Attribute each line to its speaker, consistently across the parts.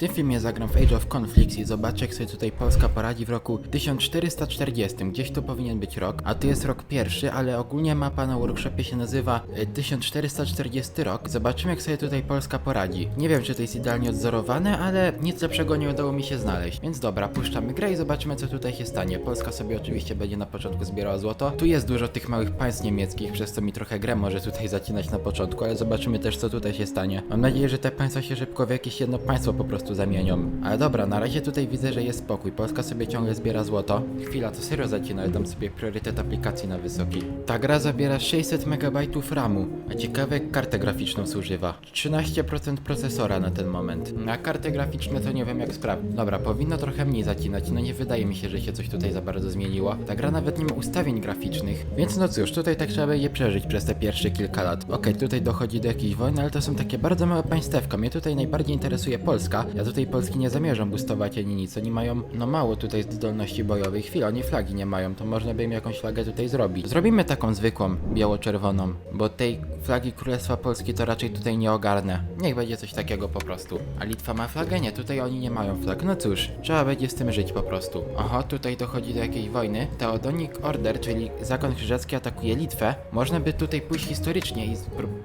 Speaker 1: tym filmie zagram w Age of Conflicts i zobaczę jak sobie tutaj Polska poradzi w roku 1440. Gdzieś tu powinien być rok, a tu jest rok pierwszy, ale ogólnie mapa na workshopie się nazywa e, 1440 rok. Zobaczymy jak sobie tutaj Polska poradzi. Nie wiem czy to jest idealnie odzorowane, ale nic lepszego nie udało mi się znaleźć. Więc dobra, puszczamy grę i zobaczymy co tutaj się stanie. Polska sobie oczywiście będzie na początku zbierała złoto. Tu jest dużo tych małych państw niemieckich, przez co mi trochę grę może tutaj zacinać na początku, ale zobaczymy też co tutaj się stanie. Mam nadzieję, że te państwa się szybko w jakieś jedno państwo po prostu zamienią. Ale dobra, na razie tutaj widzę, że jest spokój. Polska sobie ciągle zbiera złoto. Chwila, to serio zacina, dam sobie priorytet aplikacji na wysoki. Ta gra zabiera 600 MB RAMu, a ciekawe jak kartę graficzną zużywa. 13% procesora na ten moment. Na kartę graficzne to nie wiem jak sprawdzić. Dobra, powinno trochę mniej zacinać, no nie wydaje mi się, że się coś tutaj za bardzo zmieniło. Ta gra nawet nie ma ustawień graficznych, więc no cóż, tutaj tak trzeba je przeżyć przez te pierwsze kilka lat. Okej, tutaj dochodzi do jakiejś wojny, ale to są takie bardzo małe państewka. Mnie tutaj najbardziej interesuje Polska. Ja tutaj Polski nie zamierzam boostować ani nic. Oni mają, no mało tutaj zdolności bojowej. Chwila, oni flagi nie mają, to można by im jakąś flagę tutaj zrobić. Zrobimy taką zwykłą, biało-czerwoną, bo tej flagi Królestwa Polski to raczej tutaj nie ogarnę. Niech będzie coś takiego po prostu. A Litwa ma flagę? Nie, tutaj oni nie mają flag. No cóż, trzeba będzie z tym żyć po prostu. Oho, tutaj dochodzi do jakiejś wojny. Teodonic Order, czyli zakon krzyżacki atakuje Litwę. Można by tutaj pójść historycznie i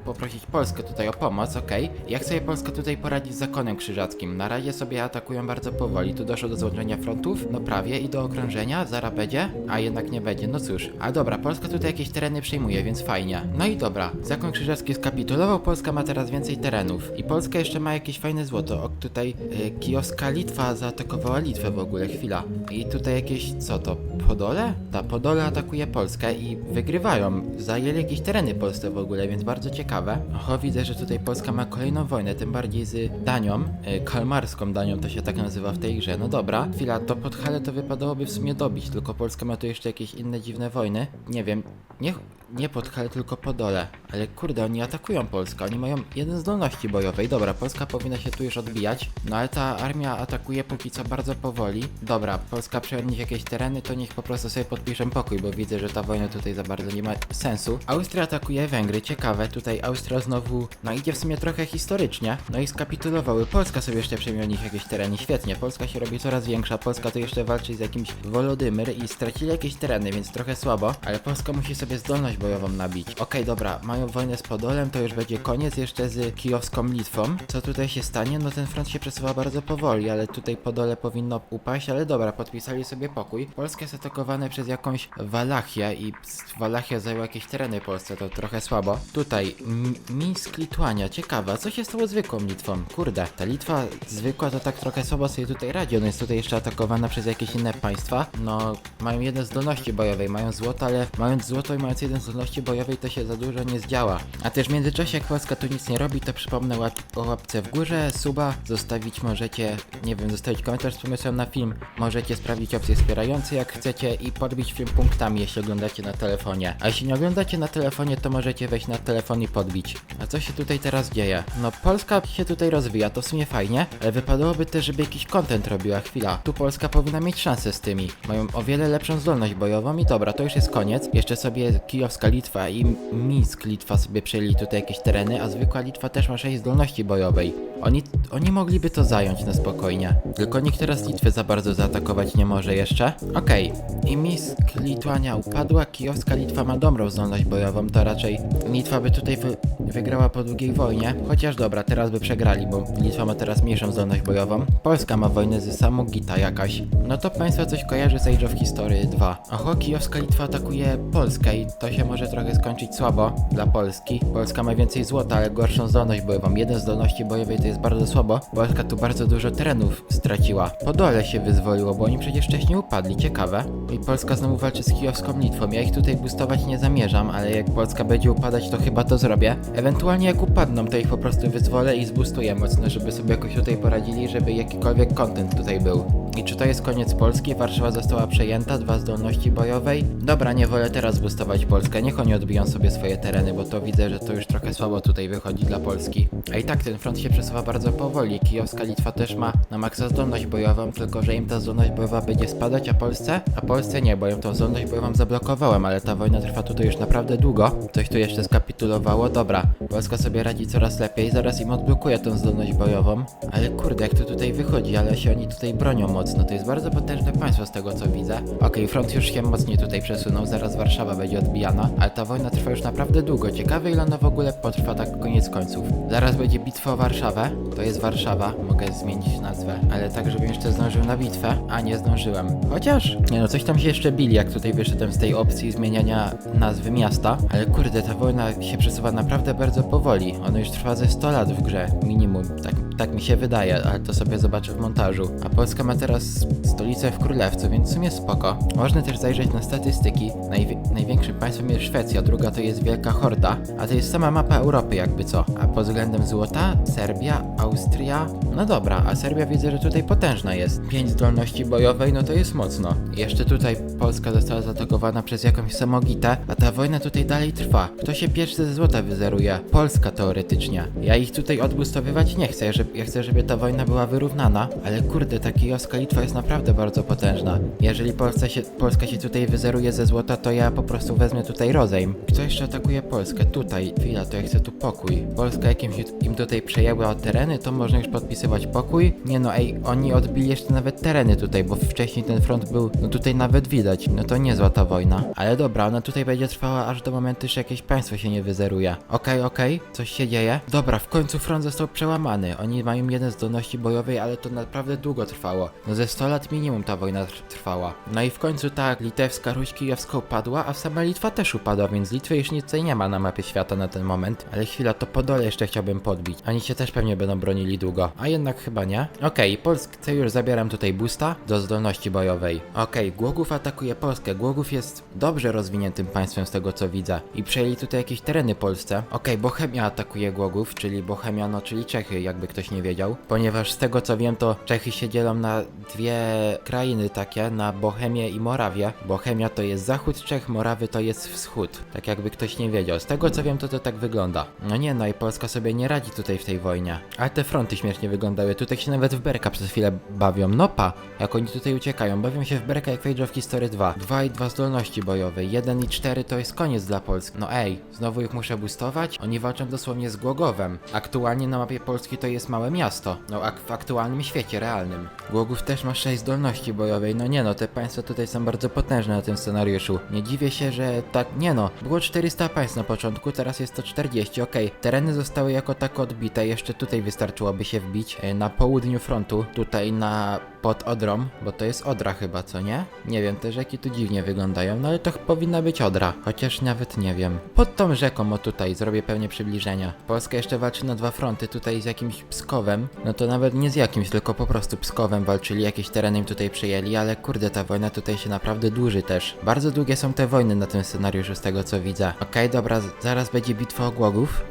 Speaker 1: poprosić Polskę tutaj o pomoc, okej. Jak sobie Polska tutaj poradzi z zakonem krzyżackim? Na razie sobie atakują bardzo powoli. Tu doszło do złączenia frontów, no prawie, i do okrążenia. Zara będzie, a jednak nie będzie. No cóż, a dobra, Polska tutaj jakieś tereny przejmuje, więc fajnie. No i dobra, zakon krzyżacki skapitulował, Polska ma teraz więcej terenów. I Polska jeszcze ma jakieś fajne złoto. O, tutaj y, kijowska Litwa zaatakowała Litwę w ogóle, chwila. I tutaj jakieś, co to, Podole? Ta Podole atakuje Polskę i wygrywają. Zajęli jakieś tereny Polsce w ogóle, więc bardzo ciekawe. Oho, widzę, że tutaj Polska ma kolejną wojnę, tym bardziej z Danią. Y, kalmarską Danią to się tak nazywa w tej grze. No dobra, chwila, to Podhale to wypadałoby w sumie dobić, tylko Polska ma tu jeszcze jakieś inne dziwne wojny. Nie wiem, nie, nie Podhale, tylko Podole. Ale kurde, oni atakują Polskę, oni mają jeden zdolności bojowej. Dobra, Polska powinna się tu już odbijać. No ale ta armia atakuje póki co bardzo powoli. Dobra, Polska przejmie jakieś tereny, to niech po prostu sobie podpiszę pokój, bo widzę, że ta wojna tutaj za bardzo nie ma sensu. Austria atakuje Węgry, ciekawe, tutaj Austria znowu, no idzie w sumie trochę historycznie. No i skapitulowały. Polska sobie jeszcze nich jakieś tereny, świetnie. Polska się robi coraz większa, Polska to jeszcze walczy z jakimś Wolodymyr i stracili jakieś tereny, więc trochę słabo, ale Polska musi sobie zdolność bojową nabić. Okej, dobra, mają wojnę z Podolem, to już będzie koniec jeszcze z kijowską Litwą. Co tutaj się stanie? No ten front się przesuwa bardzo powoli, ale tutaj Podole powinno upaść, ale dobra, podpisali sobie pokój. Polska jest atakowana przez jakąś Walachię i Walachia zajęła jakieś tereny Polsce, to trochę słabo. Tutaj M- Mińsk Litwania, ciekawe, a co się stało z zwykłą Litwą? Kurde, ta Litwa zwykła to tak trochę słabo sobie tutaj radzi, ona jest tutaj jeszcze atakowana przez jakieś inne państwa. No, mają jedne zdolności bojowej, mają złoto, ale mając złoto i mając jeden zdolności bojowej to się za dużo nie zdziała. A też w międzyczasie jak Polska tu nic nie robi, to przypomnę łap o łapce w górze, suba, zostawić możecie, nie wiem, zostawić komentarz z pomysłem na film, możecie sprawdzić opcje wspierające jak chcecie i podbić film punktami, jeśli oglądacie na telefonie. A jeśli nie oglądacie na telefonie, to możecie wejść na telefon i podbić. A co się tutaj teraz dzieje? No Polska się tutaj rozwija, to w sumie fajnie, wypadałoby też, żeby jakiś content robiła. Chwila, tu Polska powinna mieć szansę z tymi. Mają o wiele lepszą zdolność bojową i dobra, to już jest koniec. Jeszcze sobie kijowska Litwa i Mińsk Litwa sobie przejęli tutaj jakieś tereny, a zwykła Litwa też ma 6 zdolności bojowej. Oni, oni mogliby to zająć na spokojnie. Tylko nikt teraz Litwy za bardzo zaatakować nie może jeszcze. Okej, i Mińsk Litwania upadła, kijowska Litwa ma dobrą zdolność bojową, to raczej Litwa by tutaj wy, wygrała po długiej wojnie. Chociaż dobra, teraz by przegrali, bo Litwa ma teraz mniejszą zdolność bojową. Polska ma wojnę z Samogita jakaś. No to państwo coś kojarzy z Age of History 2. Oho, kijowska Litwa atakuje Polskę i to się może trochę skończyć słabo dla Polski. Polska ma więcej złota, ale gorszą zdolność bojową. Jeden zdolności bojowej to jest bardzo słabo. Polska tu bardzo dużo terenów straciła. Podole się wyzwoliło, bo oni przecież wcześniej upadli, ciekawe. I Polska znowu walczy z kijowską Litwą. Ja ich tutaj boostować nie zamierzam, ale jak Polska będzie upadać, to chyba to zrobię. Ewentualnie jak upadną, to ich po prostu wyzwolę i zboostuję mocno, żeby sobie jakoś tutaj poradzili, żeby jakikolwiek content tutaj był. I czy to jest koniec Polski? Warszawa została przejęta, dwa zdolności bojowej. Dobra, nie wolę teraz boostować Polskę, niech oni odbiją sobie swoje tereny, bo to widzę, że to już trochę słabo tutaj wychodzi dla Polski. A i tak ten front się przesuwa bardzo powoli. Kijowska Litwa też ma na maksa zdolność bojową, tylko że im ta zdolność bojowa będzie spadać, a Polsce? A Polsce nie, bo ją tą zdolność bojową zablokowałem, ale ta wojna trwa tutaj już naprawdę długo. Coś tu jeszcze skapitulowało, dobra. Polska sobie radzi coraz lepiej, zaraz im odblokuje tą zdolność bojową. Ale kurde, jak to tutaj wychodzi, ale się oni tutaj bronią mocno. To jest bardzo potężne państwo z tego co widzę. Okej, front już się mocniej tutaj przesunął, zaraz Warszawa będzie odbijana, ale ta wojna trwa już naprawdę długo. Ciekawe ile ona w ogóle potrwa tak koniec końców. Zaraz będzie bitwa o Warszawę. To jest Warszawa, mogę zmienić nazwę, ale tak, żebym jeszcze zdążył na bitwę, a nie zdążyłem. Chociaż, nie no, coś tam się jeszcze bili, jak tutaj wyszedłem z tej opcji zmieniania nazwy miasta, ale kurde, ta wojna się przesuwa naprawdę bardzo powoli. Ona już trwa ze 100 lat w grze, minimum, tak, tak mi się wydaje, ale to sobie zobaczę w montażu. A Polska ma teraz stolicę w Królewcu, więc w sumie spoko. Można też zajrzeć na statystyki. Najwi- największym państwem jest Szwecja, druga to jest Wielka Horda, a to jest sama mapa Europy jakby co. A pod względem złota, Serbia, Austria, no dobra, a Serbia widzę, że tutaj potężna jest. Pięć zdolności bojowej, no to jest mocno. Jeszcze tutaj Polska została zaatakowana przez jakąś samogitę, a ta wojna tutaj dalej trwa. Kto się pierwszy ze złota wyzeruje? Polska teoretycznie. Ja ich tutaj odbustowywać nie chcę, ja chcę, żeby ta wojna była wyrównana, ale kurde, ta kijowska Litwa jest naprawdę bardzo potężna. Jeżeli Polska się, Polska się tutaj wyzeruje ze złota, to ja po prostu wezmę tutaj rozejm. Kto jeszcze atakuje Polskę? Tutaj. Chwila, to ja chcę tu pokój. Polska jakimś im tutaj przejęła tereny, to można już podpisywać pokój. Nie no, ej, oni odbili jeszcze nawet tereny tutaj, bo wcześniej ten front był, no tutaj nawet widać. No to niezła ta wojna. Ale dobra, ona tutaj będzie trwała aż do momentu, że jakieś państwo się nie wyzeruje. Okej, okej, coś się dzieje. Dobra, w końcu front został przełamany. Oni mają jeden zdolności bojowej, ale to naprawdę długo trwało. No ze 100 lat minimum ta wojna tr- trwała. No i w końcu tak, litewska Ruś Kijowska upadła, a sama Litwa też upadła, więc Litwy już nic nie ma na mapie świata na ten moment. Ale chwila, to Podole jeszcze chciałbym podbić. Oni się też pewnie będą bronili długo. A jednak chyba nie. Okej, Polsce już zabieram tutaj boosta do zdolności bojowej. Okej, Głogów atakuje Polskę. Głogów jest dobrze rozwiniętym państwem z tego co widzę. I przejęli tutaj jakieś tereny Polsce. Okej, Bohemia atakuje Głogów, czyli Bohemia, no czyli Czechy, jakby ktoś nie wiedział. Ponieważ z tego co wiem, to Czechy się dzielą na dwie krainy takie, na Bohemię i Morawię. Bohemia to jest zachód Czech, Morawy to jest wschód. Tak jakby ktoś nie wiedział. Z tego co wiem, to to tak wygląda. No nie, no i Polska sobie nie radzi tutaj w tej wojnie. Ale te fronty śmiesznie wyglądały. Tutaj się nawet w berka przez chwilę bawią. No pa, jak oni tutaj uciekają. Bawią się w berka jak w Age of History 2. 2 i 2 zdolności bojowe. 1 i 4 to jest koniec dla Polski. No ej, znowu ich muszę boostować? Oni walczą dosłownie z Głogowem. Aktualnie na mapie Polski to jest małe miasto. No ak w aktualnym świecie, realnym. Głogów też ma 6 zdolności bojowej. No nie no, te państwa tutaj są bardzo potężne na tym scenariuszu. Nie dziwię się, że tak, nie no. Było 400 państw na początku, teraz jest to 40, okej. Tereny zostały jako tako odbite, jeszcze tutaj wystarczyłoby się wbić. e, Na południu frontu, tutaj na pod Odrą, bo to jest Odra chyba, co nie? Nie wiem, te rzeki tu dziwnie wyglądają, no ale to powinna być Odra, chociaż nawet nie wiem. Pod tą rzeką, o tutaj, zrobię pewnie przybliżenia. Polska jeszcze walczy na dwa fronty, tutaj z jakimś Pskowem, no to nawet nie z jakimś, tylko po prostu Pskowem walczyli, jakieś tereny im tutaj przejęli, ale kurde, ta wojna tutaj się naprawdę dłuży też. Bardzo długie są te wojny na tym scenariuszu, z tego co widzę. Okej, dobra, z- zaraz będzie bitwa o Głogów.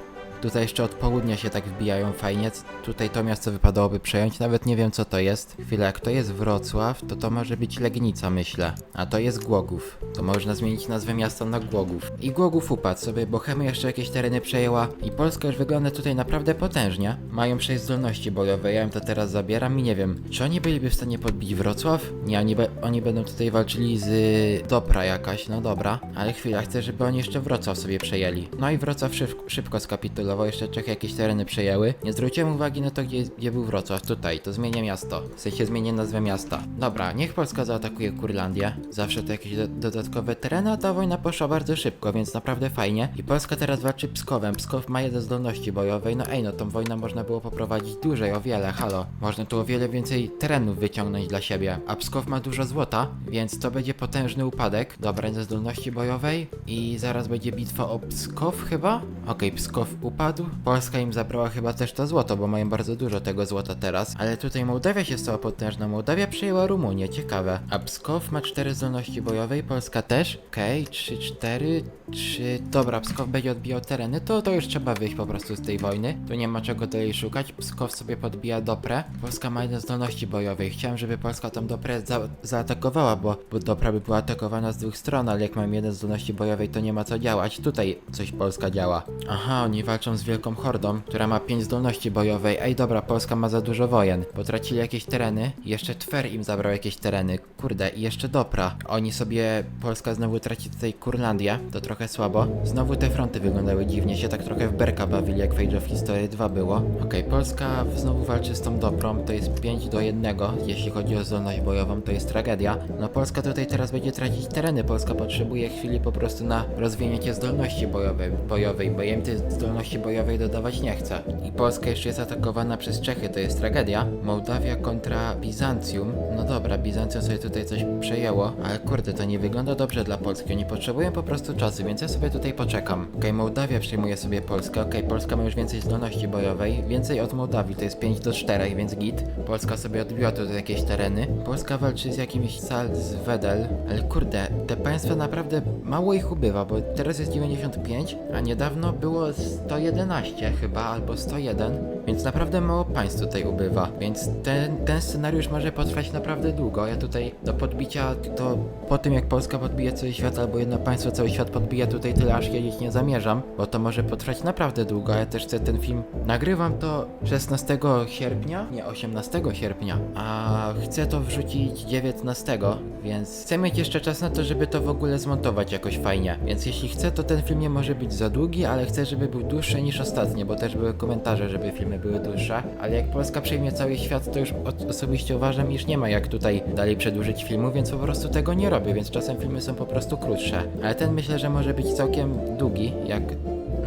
Speaker 1: Tutaj jeszcze od południa się tak wbijają fajnie. Tutaj to miasto wypadałoby przejąć, nawet nie wiem co to jest. Chwilę, jak to jest Wrocław, to to może być Legnica, myślę. A to jest Głogów. To można zmienić nazwę miasta na Głogów. I Głogów upadł sobie, Bohemia jeszcze jakieś tereny przejęła. I Polska już wygląda tutaj naprawdę potężnie. Mają 6 zdolności bojowe, ja im to teraz zabieram i nie wiem, czy oni byliby w stanie podbić Wrocław? Nie, oni, be oni będą tutaj walczyli z Dopra jakaś, no dobra. Ale chwila, chcę, żeby oni jeszcze Wrocław sobie przejęli. No i Wrocław szybko, szybko skapitulował, jeszcze Czechy jakieś tereny przejęły. Nie zwróciłem uwagi na to, gdzie, gdzie był Wrocław. Tutaj, to zmienię miasto. W sensie zmienię nazwę miasta. Dobra, niech Polska zaatakuje Kurlandię. Zawsze to jakieś do dodatkowe tereny, a ta wojna poszła bardzo szybko, więc naprawdę fajnie. I Polska teraz walczy Pskowem. Pskow ma jeden zdolności bojowej. No ej, no tą wojnę można było poprowadzić dłużej, o wiele, halo. Można tu o wiele więcej terenów wyciągnąć dla siebie. A Pskow ma dużo złota, więc to będzie potężny upadek. Dobra, ze zdolności bojowej. I zaraz będzie bitwa o Pskow chyba? Okej, Pskow upadł. Polska im zabrała chyba też to złoto, bo mają bardzo dużo tego złota teraz. Ale tutaj Mołdawia się stała potężna. Mołdawia przejęła Rumunię, ciekawe. A Pskow ma 4 zdolności bojowej, Polska też. Okej, 3, 4, 3. Dobra, Pskow będzie odbijał tereny, to, to już trzeba wyjść po prostu z tej wojny. Tu nie ma czego dalej szukać. Pskow sobie podbija Doprę. Polska ma jeden zdolności bojowej. Chciałem, żeby Polska tą Doprę za zaatakowała, bo, bo Dopra by była atakowana z dwóch stron, ale jak mam jeden zdolności bojowej, to nie ma co działać. Tutaj coś Polska działa. Aha, oni walczą z wielką hordą, która ma 5 zdolności bojowej. Ej, dobra, Polska ma za dużo wojen. Potracili jakieś tereny. Jeszcze Twer im zabrał jakieś tereny. Kurde, i jeszcze Dopra. Oni sobie, Polska znowu traci tutaj Kurlandię. To trochę słabo. Znowu te fronty wyglądały dziwnie, się tak trochę w berka bawili, jak w Age of History 2 było. Okej, Polska znowu walczy z tą Doprą. To jest 5 do 1. Jeśli chodzi o zdolność bojową, to jest tragedia. No Polska tutaj teraz będzie tracić tereny. Polska potrzebuje chwili po prostu na rozwinięcie zdolności bojowej, bojowej bo im tej bojowej dodawać nie chcę. I Polska jeszcze jest atakowana przez Czechy, to jest tragedia. Mołdawia kontra Bizancjum. No dobra, Bizancjum sobie tutaj coś przejęło, ale kurde, to nie wygląda dobrze dla Polski. Oni potrzebują po prostu czasu, więc ja sobie tutaj poczekam. Okej, Mołdawia przejmuje sobie Polskę. Okej, Polska ma już więcej zdolności bojowej, więcej od Mołdawii, to jest 5 do 4, więc git. Polska sobie odbiła tutaj jakieś tereny. Polska walczy z jakimś Salzwedel, ale kurde, te państwa naprawdę mało ich ubywa, bo teraz jest 95, a niedawno było 111 chyba, albo 101, więc naprawdę mało państw tutaj ubywa, więc ten, ten scenariusz może potrwać naprawdę długo. Ja tutaj do podbicia, to po tym jak Polska podbije cały świat, albo jedno państwo cały świat podbija tutaj tyle aż jeździć nie zamierzam, bo to może potrwać naprawdę długo, ja też chcę ten film, nagrywam to 16 sierpnia, nie 18 sierpnia, a chcę to wrzucić 19, więc chcę mieć jeszcze czas na to, żeby to w ogóle zmontować jakoś fajnie, więc jeśli chcę, to ten film nie może być za długi, ale chcę, żeby był dłuższy niż ostatnie, bo też były komentarze, żeby filmy były dłuższe, ale jak Polska przejmie cały świat, to już osobiście uważam, iż nie ma jak tutaj dalej przedłużyć filmu, więc po prostu tego nie robię, więc czasem filmy są po prostu krótsze, ale ten myślę, że może być całkiem długi, jak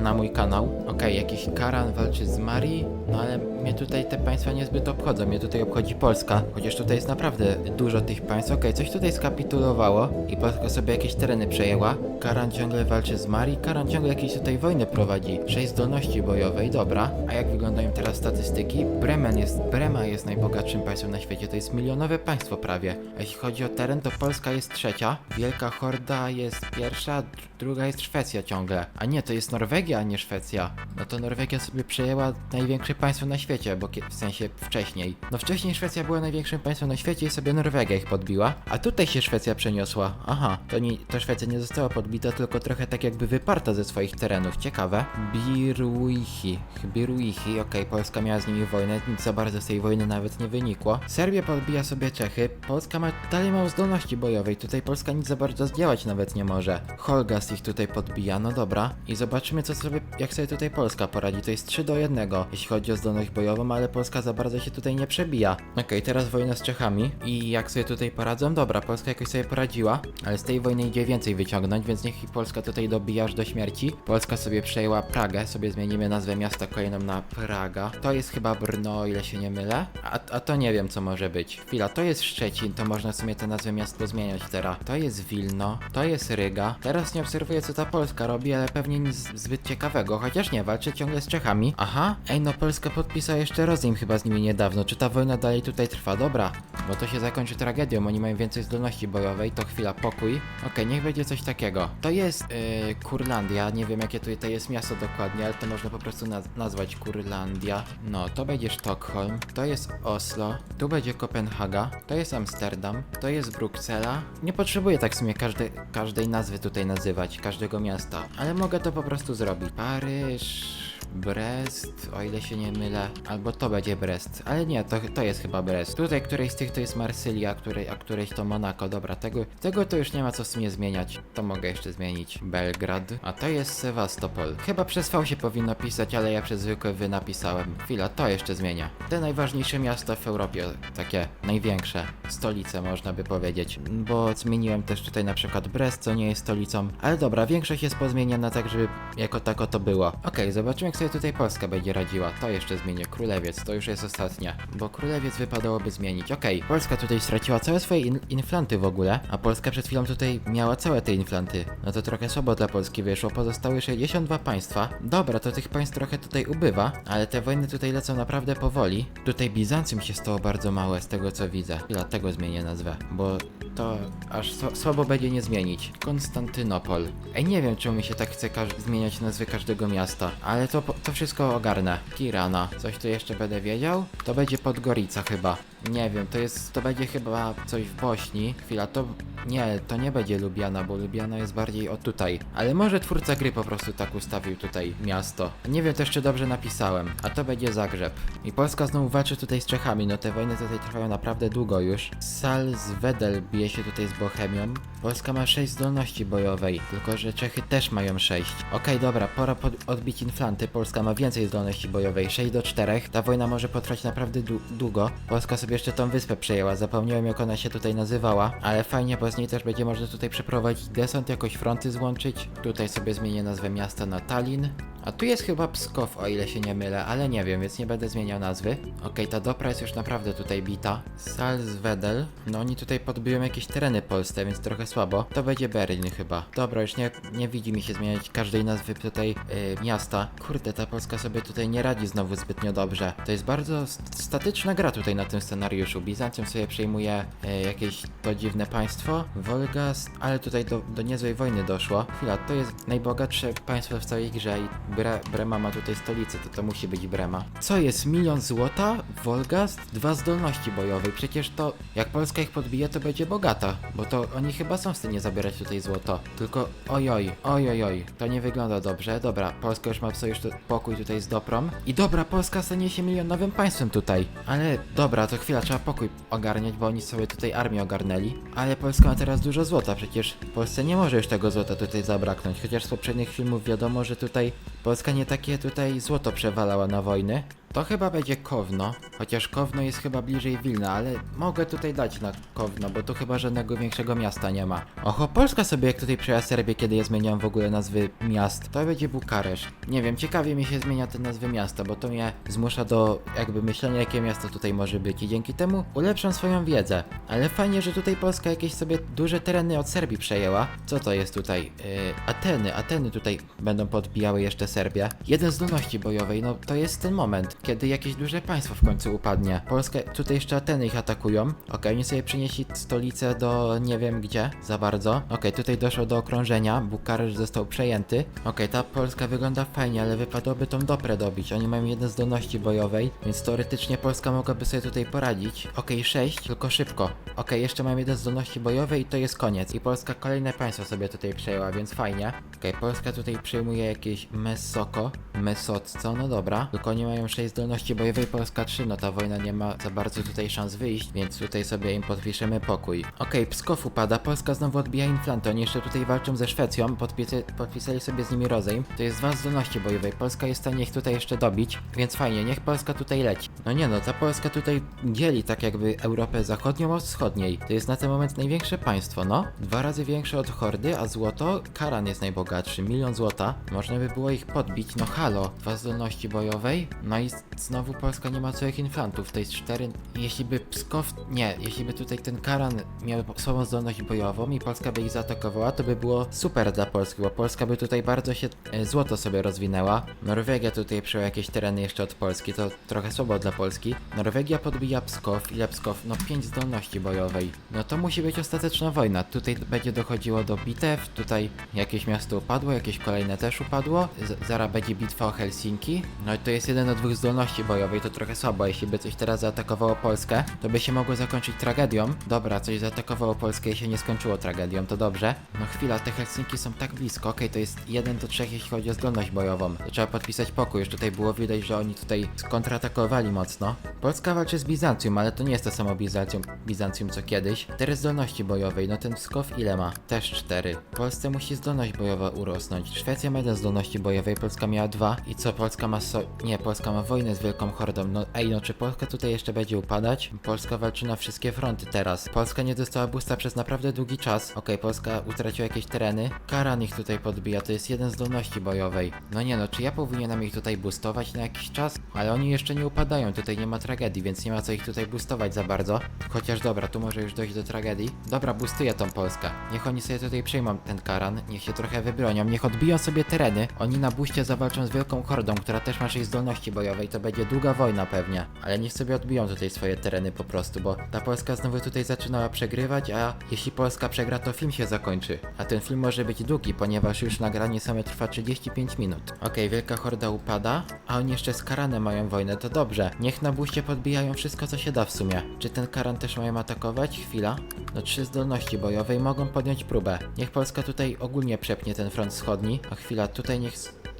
Speaker 1: na mój kanał. Okej, jakiś Karan walczy z Marii, no ale mnie tutaj te państwa niezbyt obchodzą, mnie tutaj obchodzi Polska, chociaż tutaj jest naprawdę dużo tych państw. Okej, coś tutaj skapitulowało i Polska sobie jakieś tereny przejęła. Karan ciągle walczy z Marii, Karan ciągle jakieś tutaj wojny prowadzi. 6 zdolności bojowej, dobra. A jak wyglądają teraz statystyki? Bremen jest, Brema jest najbogatszym państwem na świecie, to jest milionowe państwo prawie. A jeśli chodzi o teren, to Polska jest trzecia, Wielka Horda jest pierwsza, dr- druga jest Szwecja ciągle. A nie, to jest Norwegia, a nie Szwecja. No to Norwegia sobie przejęła największe państwo na świecie, bo kie- w sensie wcześniej. No wcześniej Szwecja była największym państwem na świecie i sobie Norwegia ich podbiła, a tutaj się Szwecja przeniosła. Aha, to, nie, to Szwecja nie została podbita, tylko trochę tak jakby wyparta ze swoich terenów. Ciekawe. Biruichi. Biruichi, okej, Polska miała z nimi wojnę, nic za bardzo z tej wojny nawet nie wynikło. Serbia podbija sobie Czechy, Polska ma dalej mało zdolności bojowej, tutaj Polska nic za bardzo zdziałać nawet nie może. Holgast ich tutaj podbija, no dobra. I zobaczymy co sobie, jak sobie tutaj Polska poradzi, to jest 3 do 1, jeśli chodzi o zdolność bojową, ale Polska za bardzo się tutaj nie przebija. Okej, teraz wojna z Czechami i jak sobie tutaj poradzą? Dobra, Polska jakoś sobie poradziła, ale z tej wojny idzie więcej wyciągnąć, więc niech i Polska tutaj dobija aż do śmierci. Polska sobie przejęła Pragę, sobie zmienimy nazwę miasta kolejną na Praga. To jest chyba Brno, ile się nie mylę. A, a to nie wiem co może być. Chwila, to jest Szczecin, to można sobie tę nazwę miast pozmieniać teraz. To jest Wilno, to jest Ryga. Teraz nie obserwuję co ta Polska robi, ale pewnie nic zbyt ciekawego, chociaż nie, walczy ciągle z Czechami. Aha, ej no Polska podpisała jeszcze rozejm chyba z nimi niedawno. Czy ta wojna dalej tutaj trwa? Dobra, bo to się zakończy tragedią, oni mają więcej zdolności bojowej, to chwila, pokój. Okej, niech będzie coś takiego. To jest yy, Kurlandia, nie wiem jakie tutaj jest miasto dokładnie, ale to można po prostu naz nazwać Kurlandia. No, to będzie Sztokholm, to jest Oslo, tu będzie Kopenhaga, to jest Amsterdam, to jest Bruksela. Nie potrzebuję tak w sumie każdej, każdej nazwy tutaj nazywać, każdego miasta, ale mogę to po prostu zrobić. Paryż... Brest, o ile się nie mylę, albo to będzie Brest, ale nie, to, to jest chyba Brest. Tutaj którejś z tych to jest Marsylia, której, a którejś to Monako, dobra, tego, tego to już nie ma co w sumie zmieniać, to mogę jeszcze zmienić. Belgrad, a to jest Sewastopol. Chyba przez V się powinno pisać, ale ja przez zwykłe wy napisałem. Chwila, to jeszcze zmienia. Te najważniejsze miasta w Europie, takie największe, stolice można by powiedzieć, bo zmieniłem też tutaj na przykład Brest, co nie jest stolicą, ale dobra, większość jest pozmieniana tak, żeby jako tako to było. Okej, zobaczymy jak sobie tutaj Polska będzie radziła? To jeszcze zmienię. Królewiec, to już jest ostatnia. Bo królewiec wypadałoby zmienić. Okej, Polska tutaj straciła całe swoje in inflanty w ogóle, a Polska przed chwilą tutaj miała całe te inflanty. No to trochę słabo dla Polski wyszło. Pozostały 62 państwa. Dobra, to tych państw trochę tutaj ubywa, ale te wojny tutaj lecą naprawdę powoli. Tutaj Bizancjum się stało bardzo małe z tego co widzę. Dlatego zmienię nazwę, bo to aż sła- słabo będzie nie zmienić. Konstantynopol. Ej, nie wiem czemu mi się tak chce zmieniać nazwy każdego miasta, ale to, to wszystko ogarnę. Tirana. Coś tu jeszcze będę wiedział? To będzie Podgorica chyba. Nie wiem, to jest, to będzie chyba coś w Bośni. Chwila, to nie, to nie będzie Lubiana, bo Lubiana jest bardziej o tutaj. Ale może twórca gry po prostu tak ustawił tutaj miasto. Nie wiem, to jeszcze dobrze napisałem. A to będzie Zagrzeb. I Polska znowu walczy tutaj z Czechami, no te wojny tutaj trwają naprawdę długo już. Salzwedel bije się tutaj z Bohemią. Polska ma 6 zdolności bojowej, tylko że Czechy też mają 6. Okej, dobra, pora odbić inflanty. Polska ma więcej zdolności bojowej, 6 do 4. Ta wojna może potrwać naprawdę dłu- długo. Polska sobie jeszcze tą wyspę przejęła, zapomniałem jak ona się tutaj nazywała, ale fajnie, bo z niej też będzie można tutaj przeprowadzić desant, jakoś fronty złączyć. Tutaj sobie zmienię nazwę miasta na Tallinn. A tu jest chyba Pskow, o ile się nie mylę, ale nie wiem, więc nie będę zmieniał nazwy. Okej, ta Dopra jest już naprawdę tutaj bita. Salzwedel. No oni tutaj podbiją jakieś tereny polskie, więc trochę słabo. To będzie Berlin chyba. Dobra, już nie, nie widzi mi się zmieniać każdej nazwy tutaj yy, miasta. Kurde, ta Polska sobie tutaj nie radzi znowu zbytnio dobrze. To jest bardzo st- statyczna gra tutaj na tym scenariuszu. Bizancjum sobie przejmuje yy, jakieś to dziwne państwo. Wolgast, ale tutaj do, do niezłej wojny doszło. Chwila, to jest najbogatsze państwo w całej grze i Bre Brema ma tutaj stolicę, to to musi być Brema. Co jest? Milion złota? Wolgast? Dwa zdolności bojowej. Przecież to, jak Polska ich podbije, to będzie bogata. Bo to oni chyba są w stanie zabierać tutaj złoto. Tylko ojoj, ojojoj, to nie wygląda dobrze. Dobra, Polska już ma sojusz tu, pokój tutaj z Doprą. I dobra, Polska stanie się milionowym państwem tutaj. Ale dobra, to chwila, trzeba pokój ogarniać, bo oni sobie tutaj armię ogarnęli. Ale Polska ma teraz dużo złota, przecież Polsce nie może już tego złota tutaj zabraknąć. Chociaż z poprzednich filmów wiadomo, że tutaj Polska nie takie tutaj złoto przewalała na wojny. To chyba będzie Kowno, chociaż Kowno jest chyba bliżej Wilna, ale mogę tutaj dać na Kowno, bo tu chyba żadnego większego miasta nie ma. Oho, Polska sobie jak tutaj przejęła Serbię, kiedy ja zmieniałem w ogóle nazwy miast, to będzie Bukareszt. Nie wiem, ciekawie mi się zmienia te nazwy miasta, bo to mnie zmusza do jakby myślenia, jakie miasto tutaj może być i dzięki temu ulepszam swoją wiedzę. Ale fajnie, że tutaj Polska jakieś sobie duże tereny od Serbii przejęła. Co to jest tutaj? Yy, Ateny, Ateny tutaj będą podbijały jeszcze Serbię. Jeden zdolności bojowej, no to jest ten moment, kiedy jakieś duże państwo w końcu upadnie. Polska, tutaj jeszcze Ateny ich atakują. Okej, oni sobie przynieśli stolicę do nie wiem gdzie za bardzo. Okej, tutaj doszło do okrążenia, Bukareszt został przejęty. Okej, ta Polska wygląda fajnie, ale wypadałoby tą Doprę dobić. Oni mają jeden zdolności bojowej, więc teoretycznie Polska mogłaby sobie tutaj poradzić. Okej, 6, tylko szybko. Okej, jeszcze mam jeden zdolności bojowej i to jest koniec. I Polska kolejne państwo sobie tutaj przejęła, więc fajnie. Okej, Polska tutaj przejmuje jakieś Mesoko, Mesotco, no dobra. Tylko oni mają 6 zdolności bojowej, Polska 3, no ta wojna nie ma za bardzo tutaj szans wyjść, więc tutaj sobie im podpiszemy pokój. Okej, Pskow upada, Polska znowu odbija inflantę, oni jeszcze tutaj walczą ze Szwecją, podpisy, podpisali sobie z nimi rozejm. To jest dwa zdolności bojowej, Polska jest w stanie ich tutaj jeszcze dobić, więc fajnie, niech Polska tutaj leci. No nie no, ta Polska tutaj dzieli tak jakby Europę zachodnią od wschodniej. To jest na ten moment największe państwo, no. Dwa razy większe od Hordy, a złoto, Karan jest najbogatszy, milion złota. Można by było ich podbić, no halo. Dwa zdolności bojowej, no i znowu Polska nie ma całych inflantów, to jest cztery. Jeśli by Pskow, nie, jeśli by tutaj ten Karan miał słabą zdolność bojową i Polska by ich zaatakowała, to by było super dla Polski, bo Polska by tutaj bardzo się e, złoto sobie rozwinęła. Norwegia tutaj przyjęła jakieś tereny jeszcze od Polski, to trochę słabo dla Polski. Norwegia podbija Pskow, ile Pskow? No 5 zdolności bojowej. No to musi być ostateczna wojna. Tutaj będzie dochodziło do bitew, tutaj jakieś miasto upadło, jakieś kolejne też upadło. Z zaraz będzie bitwa o Helsinki. No i to jest jeden od dwóch zdolności bojowej, to trochę słabo. Jeśli by coś teraz zaatakowało Polskę, to by się mogło zakończyć tragedią. Dobra, coś zaatakowało Polskę i się nie skończyło tragedią, to dobrze. No chwila, te Helsinki są tak blisko, okej, to jest 1 do 3 jeśli chodzi o zdolność bojową. Trzeba podpisać pokój, już tutaj było widać, że oni tutaj skontratakowali mocno. Polska walczy z Bizancjum, ale to nie jest to samo Bizancjum, Bizancjum co kiedyś. 4 zdolności bojowej, no ten Pskow ile ma? Też 4. Polsce musi zdolność bojowa urosnąć. Szwecja ma 1 zdolności bojowej, Polska miała 2. I co, Polska ma so... Nie, Polska ma wojnę z Wielką Hordą. No ej, no czy Polska tutaj jeszcze będzie upadać? Polska walczy na wszystkie fronty teraz. Polska nie dostała boosta przez naprawdę długi czas. Okej, Polska utraciła jakieś tereny. Karan ich tutaj podbija, to jest jeden zdolności bojowej. No nie no, czy ja powinienem ich tutaj boostować na jakiś czas? Ale oni jeszcze nie upadają, tutaj nie ma tragedii, więc nie ma co ich tutaj boostować za bardzo. Chociaż dobra, tu może już dojść do tragedii. Dobra, boostuję tą Polskę. Niech oni sobie tutaj przejmą ten Karan, niech się trochę wybronią, niech odbiją sobie tereny. Oni na buście zawalczą z Wielką Hordą, która też ma 6 zdolności bojowej, to będzie długa wojna pewnie. Ale niech sobie odbiją tutaj swoje tereny po prostu, bo ta Polska znowu tutaj zaczynała przegrywać, a jeśli Polska przegra, to film się zakończy. A ten film może być długi, ponieważ już nagranie same trwa 35 minut. Okej, Wielka Horda upada, a oni jeszcze z Karanem mają wojnę, to dobrze. Niech na buście podbijają wszystko, co się da w sumie. Czy ten Karan też mają atakować? Chwila. No trzy zdolności bojowe i mogą podjąć próbę. Niech Polska tutaj ogólnie przepnie ten front wschodni. A chwila, tutaj niech...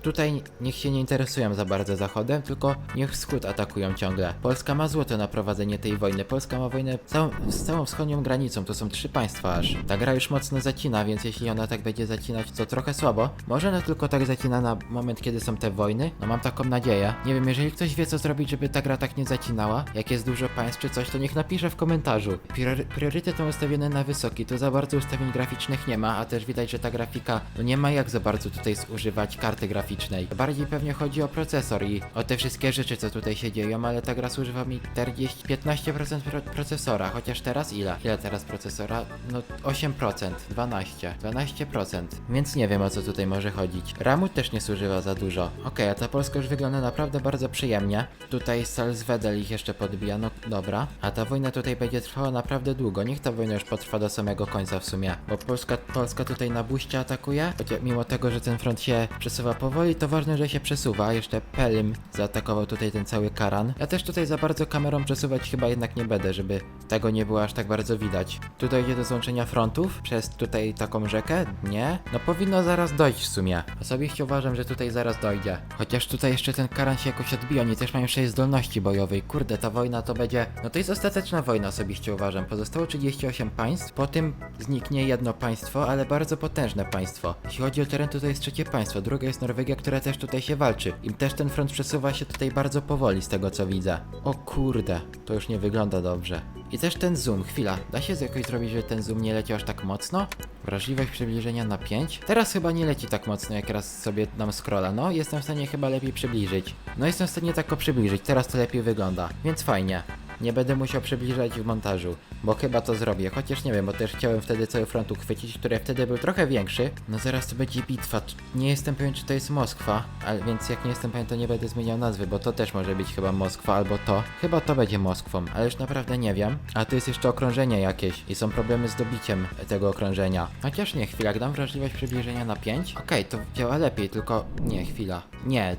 Speaker 1: Tutaj niech się nie interesują za bardzo zachodem, tylko niech wschód atakują ciągle. Polska ma złoto na prowadzenie tej wojny. Polska ma wojnę całą, z całą wschodnią granicą, to są trzy państwa aż. Ta gra już mocno zacina, więc jeśli ona tak będzie zacinać, to trochę słabo. Może ona tylko tak zacina na moment, kiedy są te wojny? No mam taką nadzieję. Nie wiem, jeżeli ktoś wie co zrobić, żeby ta gra tak nie zacinała, jak jest dużo państw czy coś, to niech napisze w komentarzu. Priory priorytet mam ustawiony na wysoki, to za bardzo ustawień graficznych nie ma, a też widać, że ta grafika, no nie ma jak za bardzo tutaj zużywać karty graficznej. Bardziej pewnie chodzi o procesor i o te wszystkie rzeczy, co tutaj się dzieją, ale ta gra zużywa mi 40, 15% pro procesora, chociaż teraz ile? Ile teraz procesora? No 8%, 12, 12%, więc nie wiem o co tutaj może chodzić. RAMu też nie zużywa za dużo. Okej, a ta Polska już wygląda naprawdę bardzo przyjemnie. Tutaj Salzwedel ich jeszcze podbija, no dobra. A ta wojna tutaj będzie trwała naprawdę długo. Niech ta wojna już potrwa do samego końca w sumie. Bo Polska, Polska tutaj na buście atakuje. Mimo tego, że ten front się przesuwa powoli, to ważne, że się przesuwa. Jeszcze Pelym zaatakował tutaj ten cały karan. Ja też tutaj za bardzo kamerą przesuwać chyba jednak nie będę, żeby tego nie było aż tak bardzo widać. Tu dojdzie do złączenia frontów przez tutaj taką rzekę? Nie? No powinno zaraz dojść w sumie. Osobiście uważam, że tutaj zaraz dojdzie. Chociaż tutaj jeszcze ten karan się jakoś odbija, oni też mają 6 zdolności bojowej. Kurde, ta wojna to będzie... No to jest ostateczna wojna osobiście uważam. Pozostało 38 państw, po tym zniknie jedno państwo, ale bardzo potężne państwo. Jeśli chodzi o teren, to to jest trzecie państwo. Drugie jest Norwegia, która też tutaj się walczy. Im też ten front przesuwa się tutaj bardzo powoli z tego co widzę. O kurde, to już nie wygląda dobrze. I też ten zoom, chwila, da się jakoś zrobić, żeby ten zoom nie leciał aż tak mocno? Wrażliwość przybliżenia na 5? Teraz chyba nie leci tak mocno, jak raz sobie nam scrolla. No, jestem w stanie chyba lepiej przybliżyć. No, jestem w stanie tak o przybliżyć, teraz to lepiej wygląda, więc fajnie. Nie będę musiał przybliżać w montażu, bo chyba to zrobię, chociaż nie wiem, bo też chciałem wtedy cały front uchwycić, który wtedy był trochę większy. No zaraz to będzie bitwa, nie jestem pewien czy to jest Moskwa, ale więc jak nie jestem pewien to nie będę zmieniał nazwy, bo to też może być chyba Moskwa albo to. Chyba to będzie Moskwą, ale już naprawdę nie wiem. A tu jest jeszcze okrążenie jakieś i są problemy z dobiciem tego okrążenia. Chociaż nie, chwila, dam wrażliwość przybliżenia na 5? Okej, to działa lepiej, tylko nie, chwila. Nie,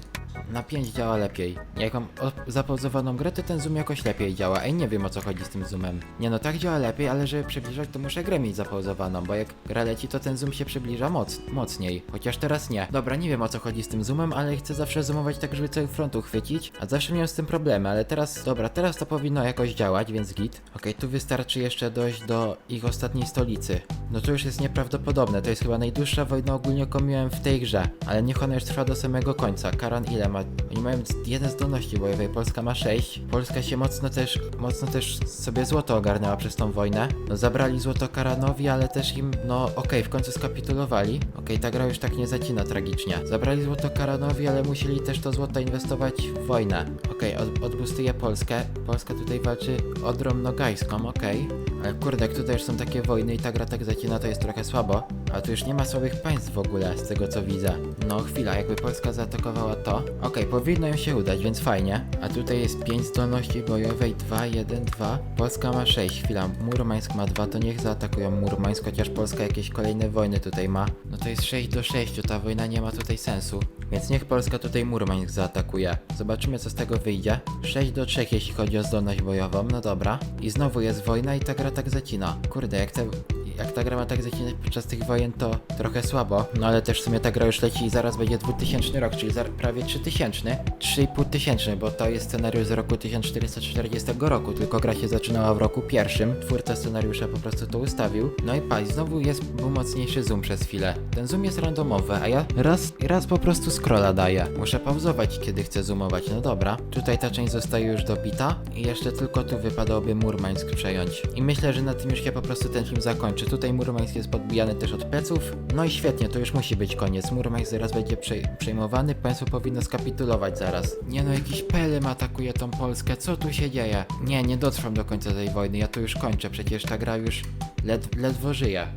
Speaker 1: na 5 działa lepiej. Jak mam zapauzowaną grę, to ten zoom jakoś lepiej działa. Ej, nie wiem o co chodzi z tym zoomem. Nie no, tak działa lepiej, ale żeby przybliżać, to muszę grę mieć zapauzowaną, bo jak gra leci, to ten zoom się przybliża moc mocniej. Chociaż teraz nie. Dobra, nie wiem o co chodzi z tym zoomem, ale chcę zawsze zoomować tak, żeby cały front uchwycić, a zawsze miałem z tym problemy, ale teraz, dobra, teraz to powinno jakoś działać, więc git. Okej, tu wystarczy jeszcze dojść do ich ostatniej stolicy. No to już jest nieprawdopodobne, to jest chyba najdłuższa wojna ogólnie, jaką miałem w tej grze. Ale niech ona już trwa do samego końca. Karan ile ma? Oni mają jeden zdolności bojowej, Polska ma 6. Polska się mocno też, mocno też sobie złoto ogarnęła przez tą wojnę. No zabrali złoto Karanowi, ale też im, no okej, w końcu skapitulowali. Okej, ta gra już tak nie zacina tragicznie. Zabrali złoto Karanowi, ale musieli też to złoto inwestować w wojnę. Okej, od, odbustuję Polskę. Polska tutaj walczy Odrą Nogajską, okej. Ale kurde, jak tutaj już są takie wojny i ta gra tak zacina, to jest trochę słabo. A tu już nie ma słabych państw w ogóle, z tego co widzę. No chwila, jakby Polska zaatakowała to. Okej, powinno im się udać, więc fajnie. A tutaj jest 5 zdolności bojowej, 2, 1, 2. Polska ma 6, chwila, Murmańsk ma 2, to niech zaatakują Murmańsk, chociaż Polska jakieś kolejne wojny tutaj ma. No to jest 6 do 6, ta wojna nie ma tutaj sensu. Więc niech Polska tutaj Murmańsk zaatakuje. Zobaczymy co z tego wyjdzie. 6 do 3 jeśli chodzi o zdolność bojową, no dobra. I znowu jest wojna i ta gra tak zacina. Kurde, jak te... jak ta gra ma tak zacinać podczas tych wojen, to trochę słabo. No ale też w sumie ta gra już leci i zaraz będzie 2000 rok, czyli prawie 3000. 3,5 tysięczny, bo to jest scenariusz z roku 1440 roku, tylko gra się zaczynała w roku pierwszym. Twórca scenariusza po prostu to ustawił. No i patrz, znowu jest był mocniejszy zoom przez chwilę. Ten zoom jest randomowy, a ja raz, raz po prostu scrolla daję. Muszę pauzować, kiedy chcę zoomować. No dobra. Tutaj ta część zostaje już dobita i jeszcze tylko tu wypadałoby Murmańsk przejąć. I myślę, że na tym już się po prostu ten film zakończy. Tutaj Murmańsk jest podbijany też od pleców. No i świetnie, to już musi być koniec. Murmańsk zaraz będzie przej przejmowany, państwo powinno skapitulować zaraz. Nie no, jakiś Pelem atakuje tą Polskę, co tu się dzieje? Nie, nie dotrwam do końca tej wojny, ja to już kończę, przecież ta gra już led ledwo żyje.